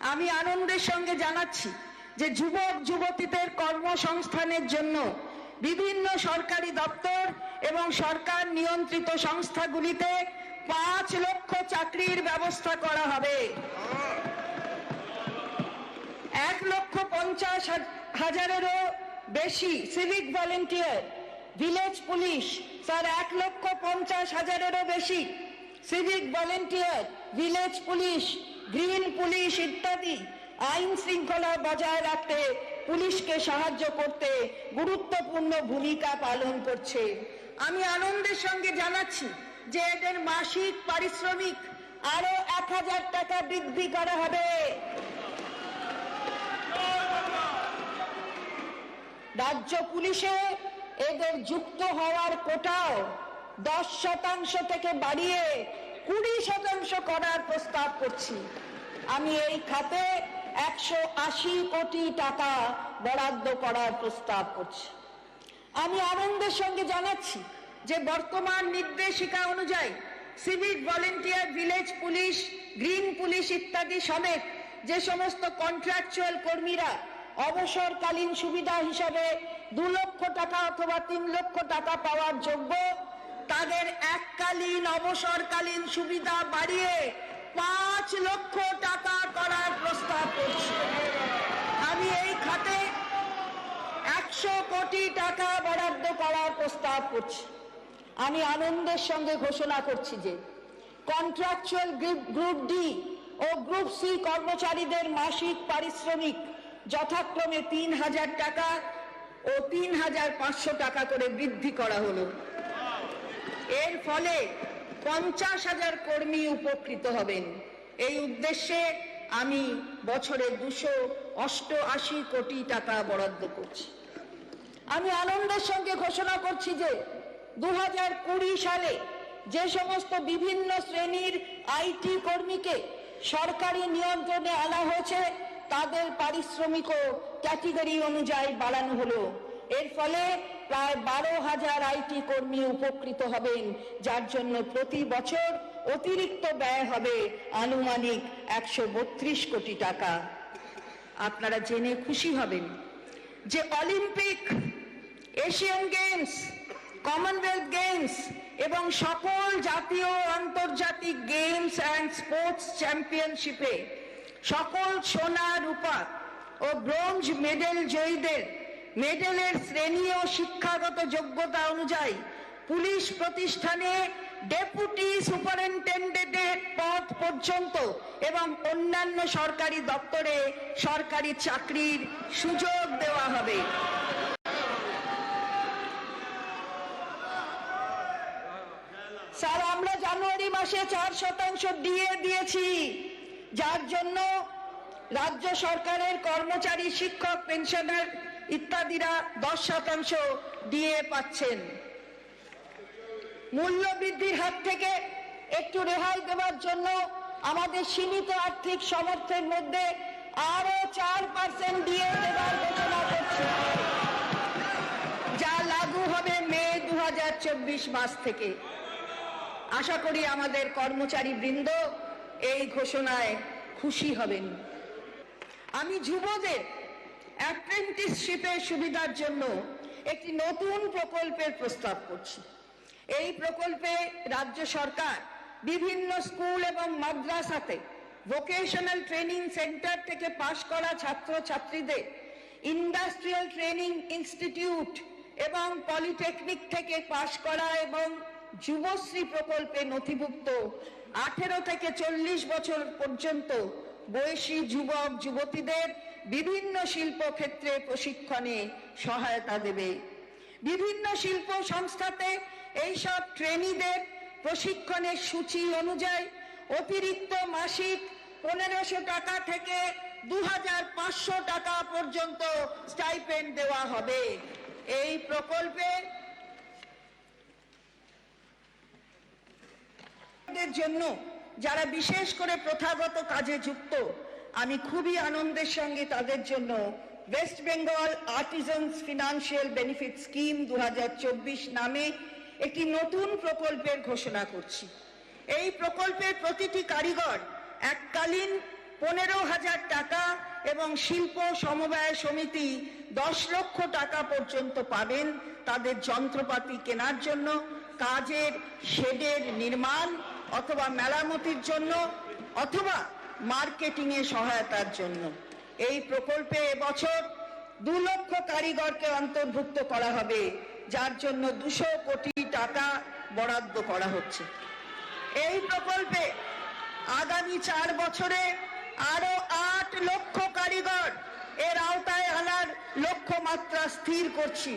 আমি আনন্দের সঙ্গে জানাচ্ছি যে যুবক যুবতীদের কর্মসংস্থানের জন্য বিভিন্ন সরকারি দপ্তর এবং সরকার নিয়ন্ত্রিত সংস্থাগুলিতে পাঁচ লক্ষ চাকরির ব্যবস্থা করা হবে। এক লক্ষ পঞ্চাশ হাজ- হাজারেরও বেশি civic volunteer village police sir, এক লক্ষ পঞ্চাশ হাজারেরও বেশি civic volunteer village police green police ইত্যাদি আইন শৃঙ্খলা বজায় রাখতে পুলিশকে সাহায্য করতে গুরুত্বপূর্ণ ভূমিকা পালন করছে। আমি আনন্দের সঙ্গে জানাচ্ছি যে এদের মাসিক পারিশ্রমিক আরও এক হাজার টাকা বৃদ্ধি করা হবে। রাজ্য পুলিশে এদের যুক্ত হওয়ার কোটাও দশ শতাংশ থেকে বাড়িয়ে কুড়ি শতাংশ করার প্রস্তাব করছি। আমি এই খাতে একশো আশি কোটি টাকা বরাদ্দ করার প্রস্তাব করছি। আমি আনন্দের সঙ্গে জানাচ্ছি যে বর্তমান নির্দেশিকা অনুযায়ী civic volunteer, village police, green police ইত্যাদি সমেত যে সমস্ত কন্ট্রাকচুয়াল কর্মীরা অবসরকালীন সুবিধা হিসাবে দু লক্ষ টাকা অথবা তিন লক্ষ টাকা পাওয়ার যোগ্য, তাদের এককালীন অবসরকালীন সুবিধা বাড়িয়ে পাঁচ লক্ষ টাকা করার প্রস্তাব করছি। আমি এই খাতে একশো কোটি টাকা বরাদ্দ করার প্রস্তাব করছি। আমি আনন্দের সঙ্গে ঘোষণা করছি যে কন্ট্রাকচুয়াল গ্রুপ ডি ও গ্রুপ সি কর্মচারীদের মাসিক পারিশ্রমিক যথাক্রমে তিন হাজার টাকা ও তিন হাজার পাঁচশো টাকা করে বৃদ্ধি করা হলো। এর ফলে পঞ্চাশ হাজার কর্মী উপকৃত হবেন। এই উদ্দেশ্যে আমি বছরে দুশো অষ্টআশি কোটি টাকা বরাদ্দ করছি। আমি আনন্দের সঙ্গে ঘোষণা করছি যে দু হাজার কুড়ি সালে যে সমস্ত বিভিন্ন শ্রেণির আইটি কর্মীকে সরকারি নিয়ন্ত্রণে আনা হয়েছে, তাদের পারিশ্রমিকও ক্যাটেগরি অনুযায়ী বাড়ানো হলো। এর ফলে প্রায় বারো হাজার আইটি কর্মী উপকৃত হবেন, যার জন্য প্রতি বছর অতিরিক্ত ব্যয় হবে আনুমানিক একশো বত্রিশ কোটি টাকা। আপনারা জেনে খুশি হবেন যে Olympic, Asian Games, Commonwealth Games এবং সকল জাতীয় আন্তর্জাতিক গেমস অ্যান্ড স্পোর্টস চ্যাম্পিয়নশিপে সকল সোনা রূপা ও ব্রোঞ্জ মেডেল জয়ীদের মেডেলের শ্রেণি ও শিক্ষাগত যোগ্যতা অনুযায়ী পুলিশ প্রতিষ্ঠানে ডেপুটি সুপারিনটেন্ডেন্টের পদ পর্যন্ত এবং অন্যান্য সরকারি দপ্তরে সরকারি চাকরির সুযোগ দেওয়া হবে। স্যার, আমরা জানুয়ারি মাসে চার শতাংশ দিয়ে দিয়েছি। যার জন্য রাজ্য সরকারের কর্মচারী, শিক্ষক, পেনশনার ইত্যাদিরা দশ শতাংশ দিয়ে পাচ্ছেন। মূল্য বৃদ্ধির হাত থেকে একটু রেহাই দেওয়ার জন্য আমাদের সীমিত আর্থিক সামর্থ্যের মধ্যে আরও চার পার্সেন্ট দিয়ে দেওয়ার ঘোষণা করছি। যা লাগু হবে মে দু হাজার চব্বিশ মাস থেকে। আশা করি আমাদের কর্মচারী বৃন্দ এই ঘোষণায় খুশি হবেন। আমি যুবদের অ্যাপ্রেন্টিসশিপের সুবিধার জন্য একটি নতুন প্রকল্পের প্রস্তাব করছি। এই প্রকল্পে রাজ্য সরকার বিভিন্ন স্কুল এবং মাদ্রাসাতে ভোকেশনাল ট্রেনিং সেন্টার থেকে পাশ করা ছাত্র ছাত্রীদের ইন্ডাস্ট্রিয়াল ট্রেনিং ইনস্টিটিউট এবং পলিটেকনিক থেকে পাশ করা এবং যুবশ্রী প্রকল্পে নথিভুক্ত আঠেরো থেকে চল্লিশ বছর পর্যন্ত বয়সী যুবক, যুবতীদের বিভিন্ন শিল্প ক্ষেত্রে প্রশিক্ষণে সহায়তা দেবে। বিভিন্ন শিল্প সংস্থাতে এইসব ট্রেনিদের প্রশিক্ষণের সূচি অনুযায়ী অতিরিক্ত মাসিক পনেরোশো টাকা থেকে দু টাকা পর্যন্ত স্টাইপেন্ড দেওয়া হবে। এই প্রকল্পে জন্য যারা বিশেষ করে প্রথাগত কাজে যুক্ত আমি খুবই আনন্দের সঙ্গে তাদের জন্য West Bengal artisans financial benefit scheme দু হাজার চব্বিশ নামে একটি নতুন প্রকল্পের ঘোষণা করছি। এই প্রকল্পের প্রতিটি কারিগর এককালীন পনেরো হাজার টাকা এবং শিল্প সমবায় সমিতি দশ লক্ষ টাকা পর্যন্ত পাবেন তাদের যন্ত্রপাতি কেনার জন্য, কাজের শেডের নির্মাণ অথবা মেরামতির জন্য অথবা মার্কেটিং এ সহায়তার জন্য। এই প্রকল্পে এবছর দু লক্ষ কারিগরকে অন্তর্ভুক্ত করা হবে, যার জন্য দুশো কোটি টাকা বরাদ্দ করা হচ্ছে। এই প্রকল্পে আগামী চার বছরে আরও আট লক্ষ কারিগর এর আওতায় আনার লক্ষ্যমাত্রা স্থির করছি।